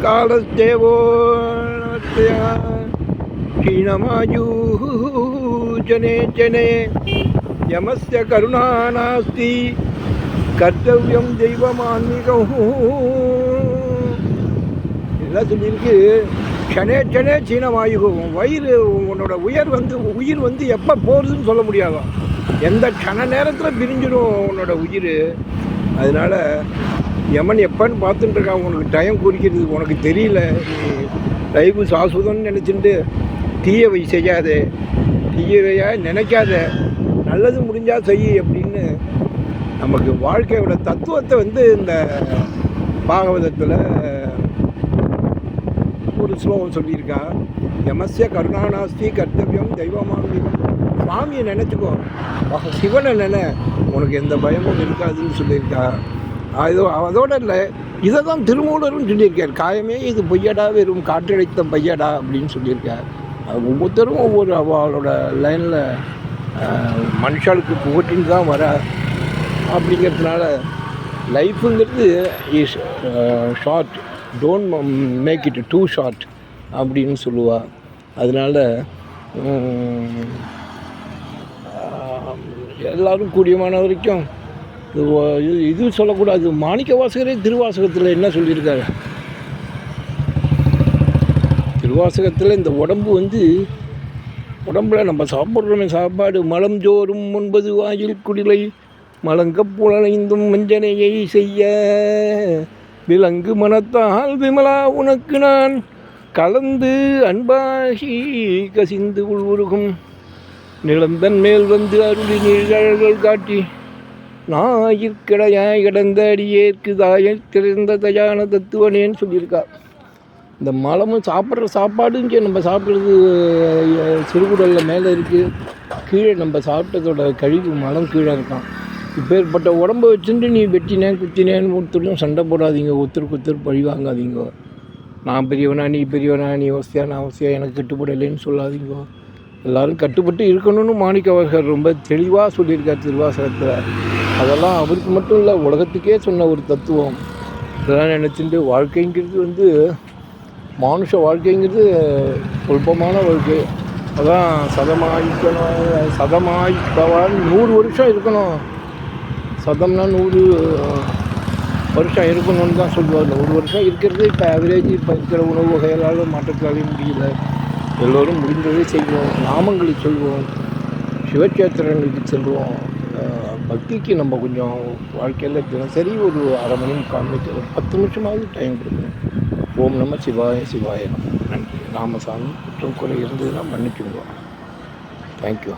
कालस्तेवो क्षीणमायुः जने जने यमस्य करुणा नास्ति கர்த்தவியம் தெய்வமான்மீகம் எல்லாம் சொல்லியிருக்கு சனே சனே சீனமாயுகும் வயிறு உன்னோட உயர் வந்து உயிர் வந்து எப்போ போகிறதுன்னு சொல்ல முடியாதாம் எந்த கண நேரத்தில் பிரிஞ்சிடும் உன்னோட உயிர் அதனால் யமன் எப்பன்னு பார்த்துட்டு இருக்கான். உனக்கு டைம் குறிக்கிறது உனக்கு தெரியல. நீ லைஃபு சாஸ்வதம்னு நினச்சிட்டு தீயவை செய்யாதே. தீயவையாக நினைக்காத. நல்லது முடிஞ்சால் செய் அப்படின்னு நமக்கு வாழ்க்கையோட தத்துவத்தை வந்து இந்த பாகவதத்தில் ஒரு ஸ்லோகம் சொல்லியிருக்கா. யமஸ்ய கருணாநாஸ்தி கர்த்தவியம் தெய்வமான்மீகம் சுவாமியை நினச்சிக்கோ. சிவனை நினை. உனக்கு எந்த பயமும் இருக்காதுன்னு சொல்லியிருக்கா. அது அதோடு இல்லை. இதை தான் திருமூலரும் சொல்லியிருக்கார். காயமே இது பொய்யடா வெறும் காற்றடைத்த பையடா அப்படின்னு சொல்லியிருக்கார். ஒவ்வொருத்தரும் ஒவ்வொரு அவளோட லைனில் மனுஷாளுக்கு புகட்டின்னு தான் வர அப்படிங்கிறதுனால லைஃபுங்கிறது is short don't make it too short அப்படின்னு சொல்லுவாள் அதனால் எல்லோரும் கூடியமான வரைக்கும் இது சொல்லக்கூடாது. மாணிக்க வாசகரே திருவாசகத்தில் என்ன சொல்லியிருக்காரு? திருவாசகத்தில் இந்த உடம்பு வந்து உடம்புல நம்ம சாப்பிட்றோமே சாப்பாடு மலம் ஜோறும் ஒன்பது வாயில் குடிலை மலங்க புலனைந்தும் மஞ்சனையை செய்ய. விலங்கு மனத்தால் விமலா உனக்கு நான் கலந்து அன்பாகி கசிந்து உள்வுருகும் நிலந்தன் மேல் வந்து அருளி நீழ்கழல்கள் காட்டி. நாயிற்கிடையாய் கிடந்த அடியேற்கு தாயை திறந்த தயான தத்துவனேன்னு சொல்லியிருக்கா. இந்த மலமும் சாப்பிட்ற சாப்பாடும் நம்ம சாப்பிட்றது சிறுகுடலில் மேலே இருக்குது கீழே நம்ம சாப்பிட்டதோட கழிவு மலம் கீழே இருக்கான் இப்பேற்பட்ட உடம்ப வச்சுட்டு நீ வெட்டினேன் குத்தினேன்னு ஒருத்தரும் சண்டை போடாதீங்க ஒருத்தருக்கு ஒருத்தர் பழி வாங்காதீங்க. நான் பெரியவனா நீ பெரியவனா நீ வசதியா நான் வசதியா எனக்கு கட்டுப்படலைன்னு சொல்லாதீங்க. எல்லோரும் கட்டுப்பட்டு இருக்கணும்னு மாணிக்கவாசகர் ரொம்ப தெளிவாக சொல்லியிருக்கார் திருவாசகத்தில். அதெல்லாம் அவருக்கு மட்டும் இல்லை உலகத்துக்கே சொன்ன ஒரு தத்துவம். இதெல்லாம் நினச்சிட்டு வாழ்க்கைங்கிறது வந்து மானுஷ வாழ்க்கைங்கிறது குழப்பமான வாழ்க்கை. அதான் சதமாயிக்கணும் சதமாயிப்பவான் நூறு வருஷம் இருக்கணும். சதம்னா நூறு வருஷம் இருக்கணும்னு தான் சொல்லுவார் நூறு வருஷம் இருக்கிறது இப்போ ஆவரேஜ் இப்போ இருக்கிற உணவு வகைகளால் மாற்றத்தாலே முடியல. எல்லோரும் முடிந்ததே செய்வோம் நாமங்களுக்கு சொல்வோம் சிவக்ஷேத்திரங்களுக்கு செல்வோம். பக்திக்கு நம்ம கொஞ்சம் வாழ்க்கையில் தினசரி ஒரு அரை மணி முக்கால் மணிக்கு ஒரு பத்து நிமிஷமாவது டைம் கொடுக்கணும். ஓம் நம்ம சிவாய சிவாய நன்றி. ராமசாமி குற்றம் குறை இருந்ததுன்னா மன்னிச்சுங்க தேங்க்யூ